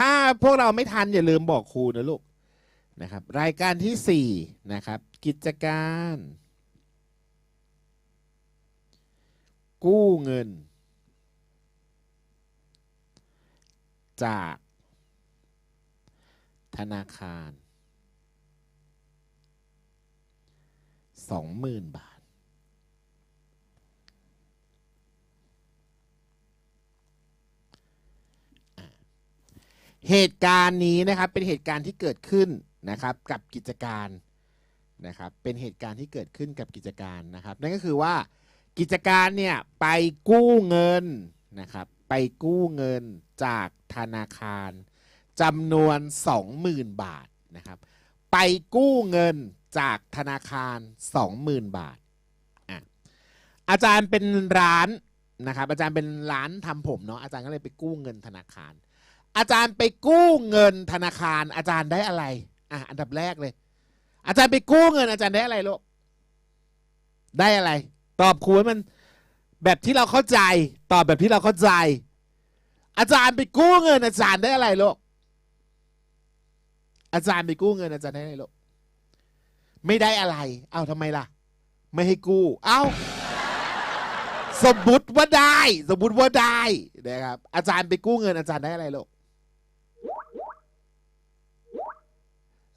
ถ้าพวกเราไม่ทันอย่าลืมบอกครูนะลูกนะครับ รายการที่สี่นะครับ กิจการ กู้เงิน จาก ธนาคารสองหมื่นบาท เหตุการณ์นี้นะครับเป็นเหตุการณ์ที่เกิดขึ้นนะครับกับกิจการนะครับเป็นเหตุการณ์ที่เกิดขึ้นกับกิจการนะครับ นั่นก็คือว่ากิจการเนี่ยไปกู้เงินนะครับไปกู้เงินจากธนาคารจำนวน 20,000 บาทนะครับไปกู้เงินจากธนาคาร 20,000 บาทอะอาจารย์เป็นร้านนะครับอาจารย์เป็นร้านทำผมเนาะอาจารย์ก็เลยไปกู้เงินธนาคาร อาจารย์ไปกู้เงินธนาคารอาจารย์ได้อะไรอะอันดับแรกเลย อาจารย์ไปกู้เงินอาจารย์ได้อะไรลูกได้อะไร ตอบครูให้มัน แบบที่เราเข้าใจ ตอบแบบที่เราเข้าใจ อาจารย์ไปกู้เงินอาจารย์ได้อะไรลูกอาจารย์ไปกู้เงินอาจารย์ได้อะไรลูกไม่ได้อะไร เอ้าทำไมล่ะ ไม่ให้กู้ เอ้า สมมุติว่าได้ สมมุติว่าได้นะครับอาจารย์ไปกู้เงินอาจารย์ได้อะไรลูก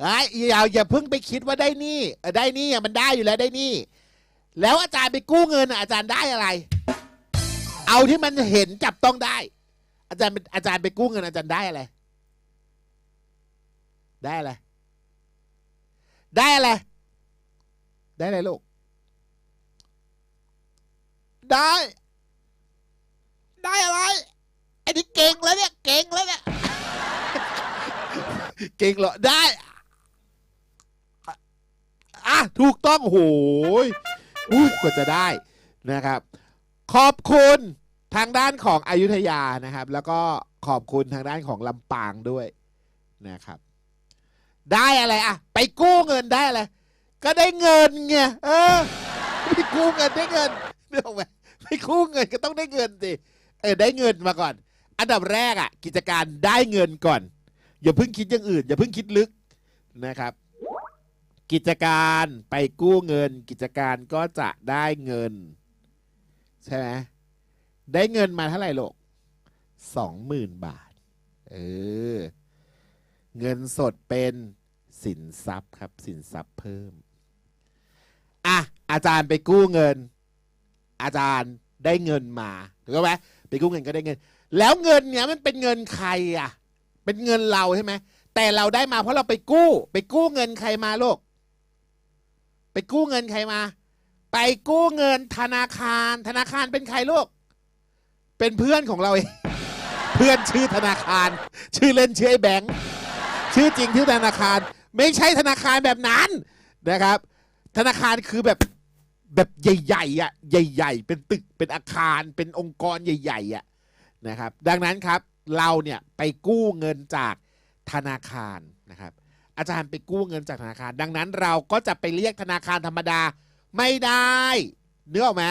ไอ้อย่าอย่าเพิ่งไปคิดว่าได้หนี่ได้หนี่อะมันได้อยู่แล้วได้หนี่ แล้วอาจารย์ไปกู้เงินอะอาจารย์ได้อะไร เอาที่มันเห็นจับต้องได้ อาจารย์เป็นอาจารย์ไปกู้เงินอาจารย์ได้อะไร ได้อะไร ได้อะไร ได้อะไรลูก ได้ ได้อะไร ไอ้นี่เก่งแล้วเนี่ย เก่งแล้วเนี่ย เก่งเหรอได้ ถูกต้องโหยอุ้ยกว่าจะได้นะครับ ขอบคุณทางด้านของอายุทยานะครับ แล้วก็ขอบคุณทางด้านของลำปางด้วยนะครับ ได้อะไรอะไปกู้เงินได้อะไรก็ได้เงินไงเออไปกู้เงินได้เงินเรื่องไหมไปกู้เงินก็ต้องได้เงินสิเออได้เงินมาก่อน อันดับแรกอะกิจการได้เงินก่อน อย่าเพิ่งคิดอย่างอื่น อย่าเพิ่งคิดลึกนะครับ กิจการไปกู้เงิน กิจการก็จะได้เงิน ใช่ไหมได้เงินมาเท่าไหร่ลูกสองหมื่นบาท เออ เงินสดเป็นสินทรัพย์ครับ สินทรัพย์เพิ่ม อะ อาจารย์ไปกู้เงิน อาจารย์ได้เงินมาถูกไหมไปกู้เงินก็ได้เงิน แล้วเงินเนี้ยมันเป็นเงินใครอะ เป็นเงินเราใช่ไหมแต่เราได้มาเพราะเราไปกู้ ไปกู้เงินใครมาลูก ไปกู้เงินใครมา ไปกู้เงินธนาคาร ธนาคารเป็นใครลูก เป็นเพื่อนของเราเอง เพื่อนชื่อธนาคาร ชื่อเล่นชื่อไอ้แบงค์ ชื่อจริงชื่อธนาคาร ไม่ใช่ธนาคารแบบนั้นนะครับ ธนาคารคือแบบแบบใหญ่ๆอะ ใหญ่ ๆ เป็นตึก เป็นอาคาร เป็นองค์กรใหญ่ๆอะนะครับ ดังนั้นครับ เราเนี่ยไปกู้เงินจากธนาคารนะครับ อาจารย์ไปกู้เงินจากธนาคาร ดังนั้นเราก็จะไปเรียกธนาคารธรรมดาไม่ได้เนื้อออกไหม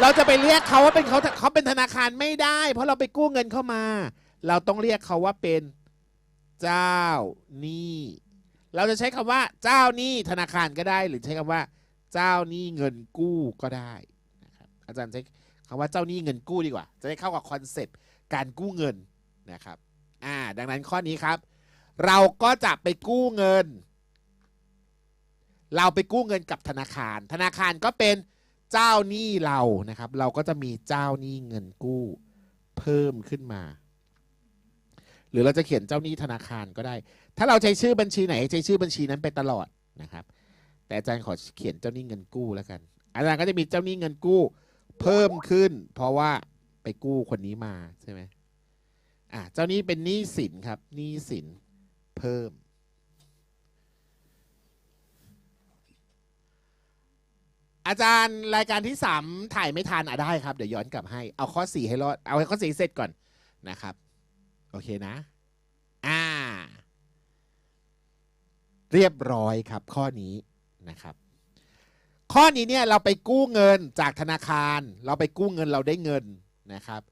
เราจะไปเรียกเขาว่าเป็นเขาเขาเป็นธนาคารไม่ได้ เพราะเราไปกู้เงินเข้ามา เราต้องเรียกเขาว่าเป็นเจ้าหนี้เราจะใช้คำว่าเจ้าหนี้ธนาคารก็ได้ หรือใช้คำว่า เจ้าหนี้เงินกู้ก็ได้นะครับอาจารย์ใช้คำว่าเจ้าหนี้เงินกู้ดีกว่า จะได้เข้ากับคอนเซปต์การกู้เงินนะครับอ่าดังนั้นข้อนี้ครับ เราก็จะไปกู้เงิน เราไปกู้เงินกับธนาคาร ธนาคารก็เป็นเจ้าหนี้เรานะครับ เราก็จะมีเจ้าหนี้เงินกู้เพิ่มขึ้นมา หรือเราจะเขียนเจ้าหนี้ธนาคารก็ได้ ถ้าเราใช้ชื่อบัญชีไหนใช้ชื่อบัญชีนั้นไปตลอดนะครับ แต่อาจารย์ขอเขียนเจ้าหนี้เงินกู้แล้วกัน อาจารย์ก็จะมีเจ้าหนี้เงินกู้เพิ่มขึ้น เพราะว่าไปกู้คนนี้มาใช่ไหมอะเจ้าหนี้เป็นหนี้สินครับหนี้สิน เพิ่ม อาจารย์รายการที่สามถ่ายไม่ทันอะได้ครับ เดี๋ยวย้อนกลับให้ เอาข้อสี่ให้รอด เอาข้อสี่เสร็จก่อนนะครับ โอเคนะ อ่า เรียบร้อยครับข้อนี้นะครับข้อนี้เนี่ยเราไปกู้เงินจากธนาคาร เราไปกู้เงินเราได้เงินนะครับ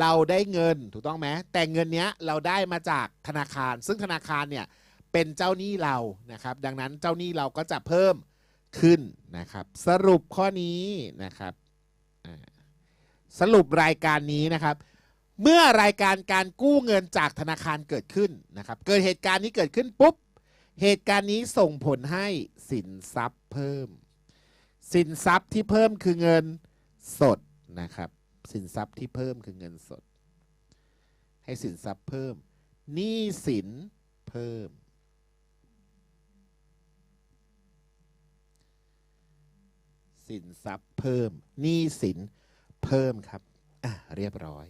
เราได้เงินถูกต้องไหมแต่เงินเนี้ยเราได้มาจากธนาคาร ซึ่งธนาคารเนี่ยเป็นเจ้าหนี้เรานะครับ ดังนั้นเจ้าหนี้เราก็จะเพิ่มขึ้นนะครับ สรุปข้อนี้นะครับสรุปรายการนี้นะครับ เมื่อรายการการกู้เงินจากธนาคารเกิดขึ้นนะครับ เกิดเหตุการณ์นี้เกิดขึ้นปุ๊บเหตุการณ์นี้ส่งผลให้สินทรัพย์เพิ่ม สินทรัพย์ที่เพิ่มคือเงินสดนะครับ สินทรัพย์ที่เพิ่มคือเงินสด ให้สินทรัพย์เพิ่มหนี้สินเพิ่ม สินทรัพย์เพิ่มหนี้สินเพิ่มครับ อะ เรียบร้อย